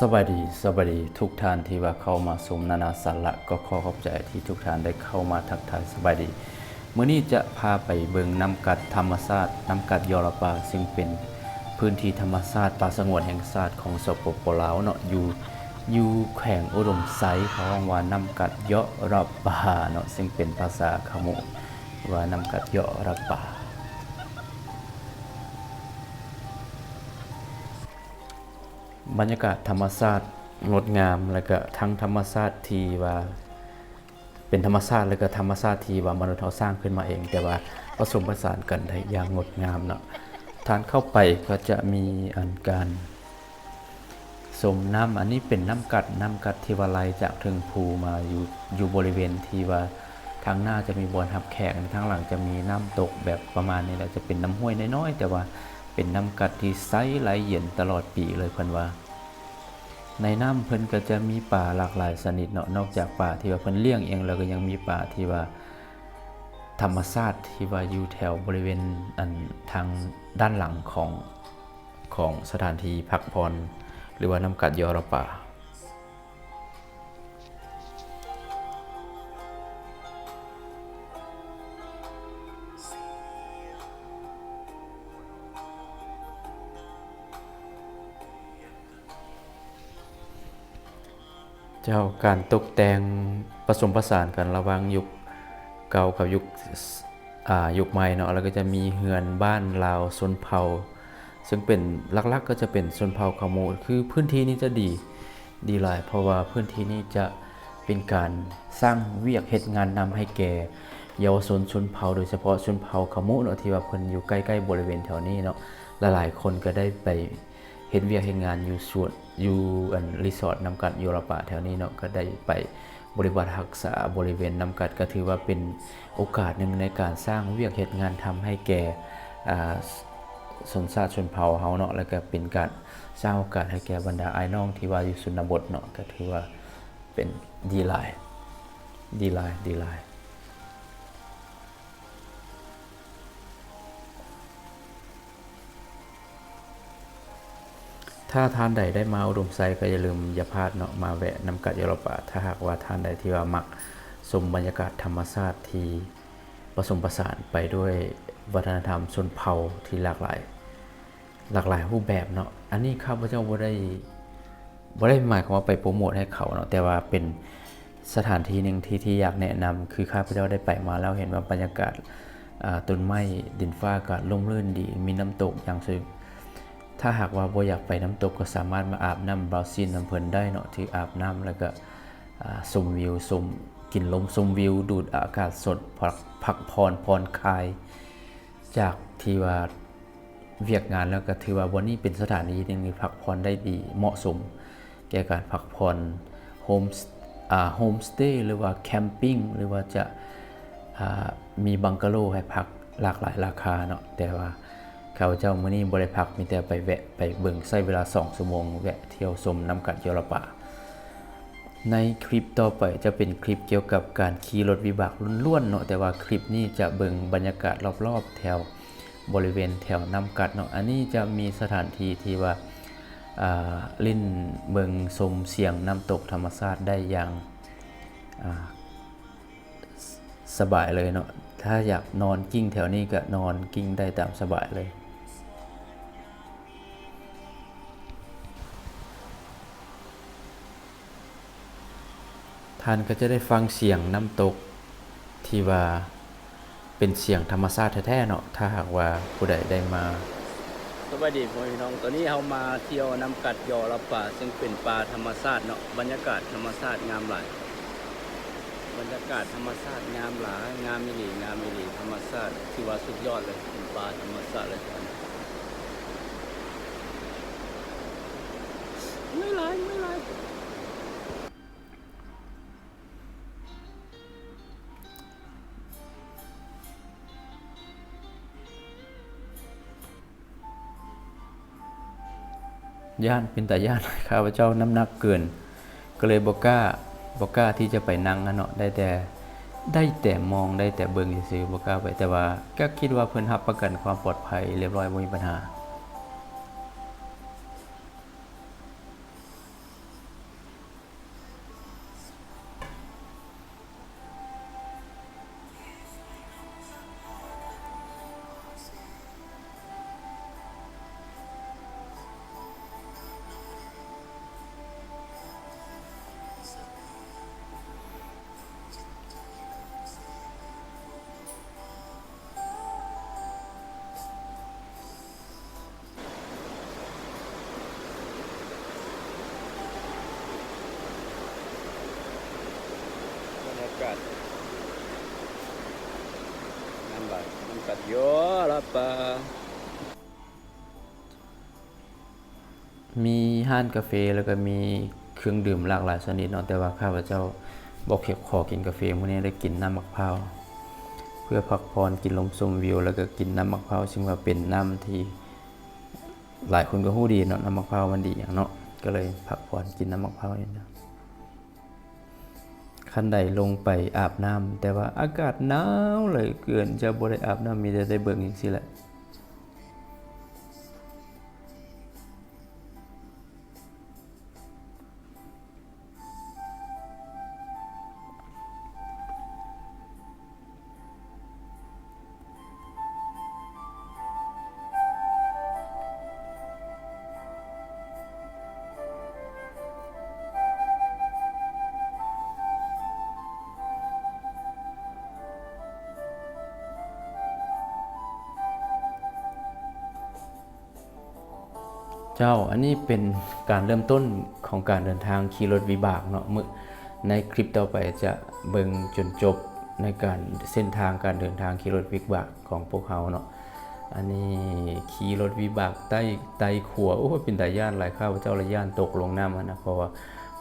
สวัสดีสวัสดีทุกท่านที่ว่าเข้ามาสมนานาสาระก็ขอขอบใจที่ทุกท่านได้เข้ามาทักทายสวัสดีเมื่อนี้จะพาไปเบิงน้ำกัดธรรมชาติน้ำกัดยอรปาซึ่งเป็นพื้นที่ธรรมชาติป่าสงวนแห่งชาติของสปปลาวเนาะอยู่อยู่แขวงอุดมไซเขาเรียกว่าน้ำกัดยอรปาเนาะซึ่งเป็นภาษาขมุว่าน้ำกัดยอรปา บรรยากาศธรรมชาติงดงามแล้วก็ทั้งธรรมชาติที่ว่า เป็นธรรมชาติแล้วก็ธรรมชาติที่ว่ามนุษย์เราสร้างขึ้นมาเอง แต่ว่าผสมผสานกันได้อย่างงดงามเนาะทานเข้าไปก็จะมีอันการสมน้ำอันนี้เป็นน้ำกัดน้ำกัดที่ว่าไหลจากเทิงภูมาอยู่อยู่บริเวณที่ว่าทางหน้าจะมีบอนทับแขกทางหลังจะมีน้ำตกแบบประมาณนี้แหละจะเป็นน้ำห้วยน้อยๆแต่ว่า เป็นน้ำกัดที่ใสไหลเย็นตลอดปีเลยเพิ่นว่า ในน้ำเพิ่นก็จะมีป่าหลากหลายชนิดเนาะนอกจากป่าที่ว่าเพิ่นเลี้ยงเองแล้วก็ยังมีป่าที่ว่า ธรรมชาติที่ว่าอยู่แถวบริเวณอันทางด้านหลังของของสถานที่พักผ่อนหรือว่าน้ำกัดยอรป่า เจ้าการตกแต่งผสมผสานกันระหว่างยุคเก่ากับยุคยุคใหม่เนาะแล้วก็จะมีเฮือนบ้านลาวชนเผ่า ซึ่งเป็นลักๆกก็จะเป็นชนเผ่าขโมดคือพื้นที่นี้จะดีดีหลายเพราะว่าพื้นที่นี้จะเป็นการสร้างเวียกเหตุงานนำให้แก่เยาวชนชนเผ่าโดยเฉพาะชนเผ่าขมดเนาะที่ว่าเพิ่นอยู่ใกล้ๆบริเวณแถวนี้เนาะหลายๆคนก็ได้ไป เห็นเวียกเห็นงานอยู่สวนอยู่อันรีสอร์ทน้ำกัดยูโรปแถวนี้เนาะก็ได้ไปบริบัติรักษาบริเวณน้ำกัดก็ถือว่าเป็นโอกาสหนึ่งในการสร้างเวียกเหตุงานทำให้แก่อ่าสนชาติชนเผ่าเฮาเนาะแล้วก็เป็นการสร้างโอกาสให้แก่บรรดาไอ้น้องที่ว่าอยู่สุนบทเนาะก็ถือว่าเป็นดีหลายดีหลายดีหลา ถ้าท่านใดได้มาอุดมไซก็อย่าลืมอย่าพลาดเนาะมาแวะน้ำกัดยอรปาถ้าหากว่าท่านใดที่ว่ามักชมบรรยากาศธรรมชาติที่ผสมผสานไปด้วยวัฒนธรรมชนเผ่าที่หลากหลาย หลากหลายรูปแบบเนาะอันนี้ข้าพเจ้าบ่ได้บ่ได้หมายความว่าไปโปรโมทให้เขาเนาะแต่ว่าเป็นสถานที่หนึ่งที่ที่อยากแนะนำคือข้าพเจ้าได้ไปมาแล้วเห็นว่าบรรยากาศต้นไม้ดินฟ้าอากาศร่มรื่นดี มีน้ำตกอย่างสวย ถ้าหากว่าบ่อยากไปน้ำตกก็สามารถมาอาบน้ำบราวซินน้ำเพลินได้เนาะที่อาบน้ำแล้วก็ชมวิวชมกินลมชมวิว ดูดอากาศสดพักพักผ่อนผ่อนคลาย จากที่ว่าเวียกงานแล้วก็ถือว่าวันนี้เป็นสถานีหนึงที่พักผ่อนได้ดีเหมาะสม แก่การพักผ่อนโฮมอ่าโฮมสเตย์หรือว่าแคมปิ้งหรือว่าจะอ่ามีบังกะโลให้พักหลากหลายราคาเนาะแต่ว่า ข้าเจ้ามื้อนี้บ่ได้พักมีแต่ไปแวะไปเบิ่งใช้เวลา2ชั่วโมงแวะเที่ยวชมน้ำกัดยอรปาในคลิปต่อไปจะเป็นคลิปเกี่ยวกับการขี่รถวิบากล้วนๆเนาะแต่ว่าคลิปนี้จะเบิ่งบรรยากาศรอบๆแถวบริเวณแถวน้ำกัดเนาะอันนี้จะมีสถานที่ที่ว่าลิ้นเบิ่งชมเสียงน้ำตกธรรมชาติได้อย่างาสบายเลยเนาะถ้าอยากนอนกิ้งแถวนี้ก็นอนกิ้งได้ตามสบายเลย ท่านก็จะได้ฟังเสียงน้ำตกที่ว่าเป็นเสียงธรรมชาติแท้ๆเนาะถ้าหากว่าผู้ใดได้มาสวัสดีพ่อพี่น้องตอนนี้เรามาเที่ยวน้ำกัดยอระป่า ซึ่งเป็นป่าธรรมชาติเนาะบรรยากาศธรรมชาติงามหลายบรรยากาศธรรมชาติงามหลายงามมิลีงามมิลีธรรมชาติที่ว่าสุดยอดเลยเป็นป่าธรรมชาติเลยตอนนี้ไม่ไรไม่ไรย่านเป็นแต่ย่านข้าพเจ้าน้ำหนักเกิน ก็เลยบอกกล้าบอกกล้าที่จะไปนั่งนะเนาะได้แต่ได้แต่มองได้แต่เบิ่งซื้อๆบอกกล้าไปแต่ว่าก็คิดว่าเพิ่นรับประกันความปลอดภัยเรียบร้อยไม่มีปัญหา น้ำไหลน้ำกัดโยละปามีห้านกาแฟแล้วก็มีเครื่องดื่มหลากหลายชนิดเนาะแต่ว่าข้าพเจ้าบอกเก็บขอกินกาแฟมื้อนี้ได้กินน้ำมะพร้าวเพื่อพักผ่อนกินลมชมวิว แล้วก็กินน้ำมะพร้าวซึ่งว่าเป็นน้ำที่หลายคนก็ฮู้ดีเนาะน้ำมะพร้าวมันดีอย่างเนาะก็เลยพักผ่อนกินน้ำมะพร้าวนี่นะ ขันใดลงไปอาบน้ำแต่ว่าอากาศหนาวเลยเกินจะบ่ได้อาบน้ำมีแต่ได้เบิ่งจังสิแหละ เจ้าอันนี้เป็นการเริ่มต้นของการเดินทางขี่รถวิบากเนาะมือในคลิปต่อไปจะเบิ่งจนจบในการเส้นทางการเดินทางขี่รถวิบากของพวกเขาเนาะอันนี้ขี่รถวิบากใต้ไต้ขัวโอ้เป็นตาย่านหลายข้าพเจ้าละย่านตกลงน้ำนะเพราะว่า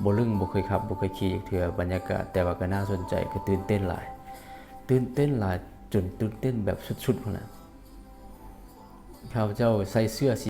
บลึงบ่เคยขับบ่เคยขี่จักเทื่อบรรยากาศแต่ว่าก็น่าสนใจก็ตื่นเต้นหลาย ตื่นเต้นหลายจนตื่นเต้นแบบสุดๆพุ่นน่ะข้าพเจ้าใส่เสื้อสี